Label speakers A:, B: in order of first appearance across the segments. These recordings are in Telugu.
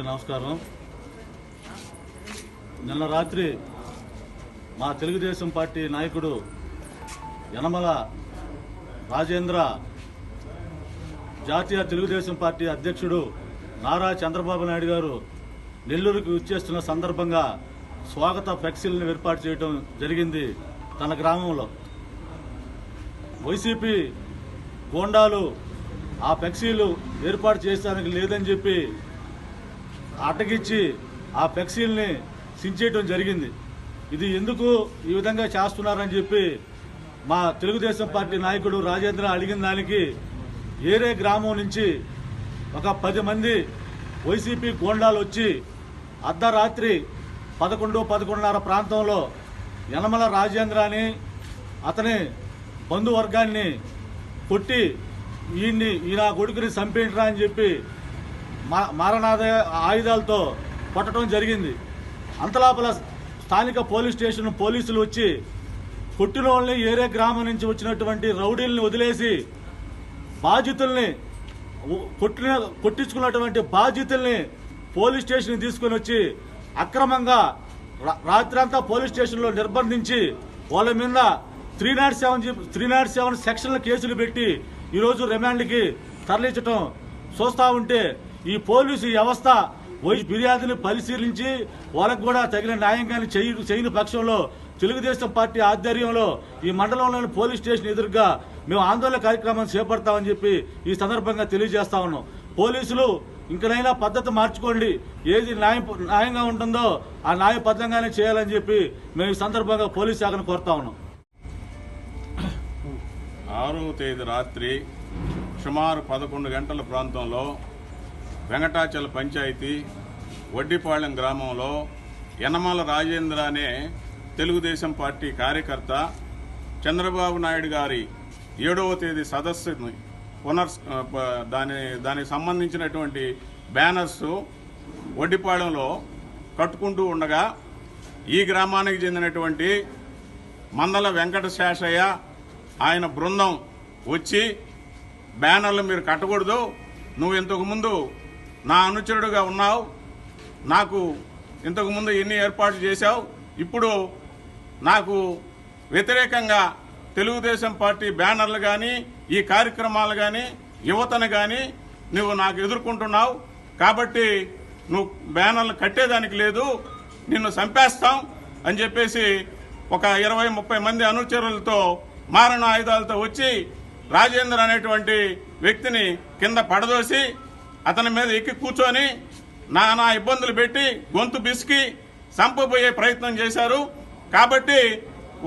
A: అందరికీ నమస్కారం నిన్న రాత్రి మా తెలుగుదేశం పార్టీ నాయకుడు యనమల రాజేంద్ర జాతీయ తెలుగుదేశం పార్టీ అధ్యక్షుడు నారా చంద్రబాబు నాయుడు గారు నెల్లూరుకు విచ్చేస్తున్న సందర్భంగా స్వాగత ఫ్లెక్సీలను ఏర్పాటు చేయడం జరిగింది తన గ్రామంలో వైసీపీ గోండాలు ఆ ఫ్లెక్సీలు ఏర్పాటు చేయడానికి లేదని చెప్పి అటకిచ్చి ఆ ఫ్లెక్సీల్ని సించేయటం జరిగింది ఇది ఎందుకు ఈ విధంగా చేస్తున్నారని చెప్పి మా తెలుగుదేశం పార్టీ నాయకుడు రాజేంద్ర అడిగిన దానికి ఏరే గ్రామం నుంచి ఒక పది మంది వైసీపీ గోండాలు వచ్చి అర్ధరాత్రి పదకొండు పదకొండున్నర ప్రాంతంలో యనమల రాజేంద్ర అని అతని బంధువర్గాన్ని కొట్టి ఈయన్ని ఈయన కొడుకుని చంపేంట్రా అని చెప్పి మా మారణాద ఆయుధాలతో కొట్టడం జరిగింది అంతలోపల స్థానిక పోలీస్ స్టేషన్ పోలీసులు వచ్చి పుట్టిన వాళ్ళని ఏరే గ్రామం నుంచి వచ్చినటువంటి రౌడీల్ని వదిలేసి బాధితుల్ని కొట్టిన కొట్టించుకున్నటువంటి బాధితుల్ని పోలీస్ స్టేషన్ తీసుకుని వచ్చి అక్రమంగా రాత్రంతా పోలీస్ స్టేషన్లో నిర్బంధించి వాళ్ళ మీద three not seven three not seven సెక్షన్ల కేసులు పెట్టి ఈరోజు రిమాండ్కి తరలించడం చూస్తూ ఉంటే ఈ పోలీసు వ్యవస్థ వైద్య ఫిర్యాదుని పరిశీలించి వాళ్ళకు కూడా తగిన న్యాయం కానీ చేయని పక్షంలో తెలుగుదేశం పార్టీ ఆధ్వర్యంలో ఈ మండలంలోని పోలీస్ స్టేషన్ ఎదురుగా మేము ఆందోళన కార్యక్రమాన్ని చేపడతామని చెప్పి ఈ సందర్భంగా తెలియజేస్తా ఉన్నాం పోలీసులు ఇంకనైనా పద్ధతి మార్చుకోండి ఏది న్యాయం న్యాయంగా ఉంటుందో ఆ న్యాయబద్ధంగానే చేయాలని చెప్పి మేము ఈ సందర్భంగా పోలీస్ శాఖను కోరుతా ఉన్నాం
B: ఆరో తేదీ రాత్రి సుమారు పదకొండు గంటల ప్రాంతంలో వెంకటాచల పంచాయతీ వడ్డిపాళెం గ్రామంలో యనమల రాజేంద్ర అనే తెలుగుదేశం పార్టీ కార్యకర్త చంద్రబాబు నాయుడు గారి ఏడవ తేదీ సదస్సుని పునర్ దాని దానికి సంబంధించినటువంటి బ్యానర్స్ వడ్డిపాళెంలో కట్టుకుంటూ ఉండగా ఈ గ్రామానికి చెందినటువంటి మందల వెంకట శేషయ్య ఆయన బృందం వచ్చి బ్యానర్లు మీరు కట్టకూడదు నువ్వు ఇంతకుముందు నా అనుచరుడుగా ఉన్నావు నాకు ఇంతకుముందు ఎన్ని ఏర్పాట్లు చేశావు ఇప్పుడు నాకు వ్యతిరేకంగా తెలుగుదేశం పార్టీ బ్యానర్లు కానీ ఈ కార్యక్రమాలు కానీ యువతను కానీ నువ్వు నాకు ఎదుర్కొంటున్నావు కాబట్టి నువ్వు బ్యానర్లు కట్టేదానికి లేదు నిన్ను చంపేస్తాం అని చెప్పేసి ఒక ఇరవై ముప్పై మంది అనుచరులతో మారణ ఆయుధాలతో వచ్చి రాజేందర్ అనేటువంటి వ్యక్తిని కింద పడదోసి అతని మీద ఎక్కి కూర్చొని నానా ఇబ్బందులు పెట్టి గొంతు బిసికి చంపబోయే ప్రయత్నం చేశారు కాబట్టి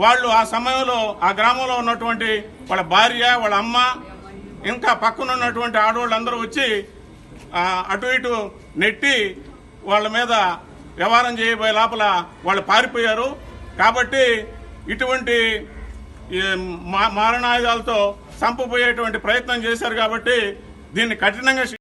B: వాళ్ళు ఆ సమయంలో ఆ గ్రామంలో ఉన్నటువంటి వాళ్ళ భార్య వాళ్ళ అమ్మ ఇంకా పక్కన ఉన్నటువంటి ఆడవాళ్ళందరూ వచ్చి అటు ఇటు నెట్టి వాళ్ళ మీద వ్యవహారం చేయబోయే లోపల వాళ్ళు పారిపోయారు కాబట్టి ఇటువంటి మారణాయుధాలతో చంపబోయేటువంటి ప్రయత్నం చేశారు కాబట్టి దీన్ని కఠినంగా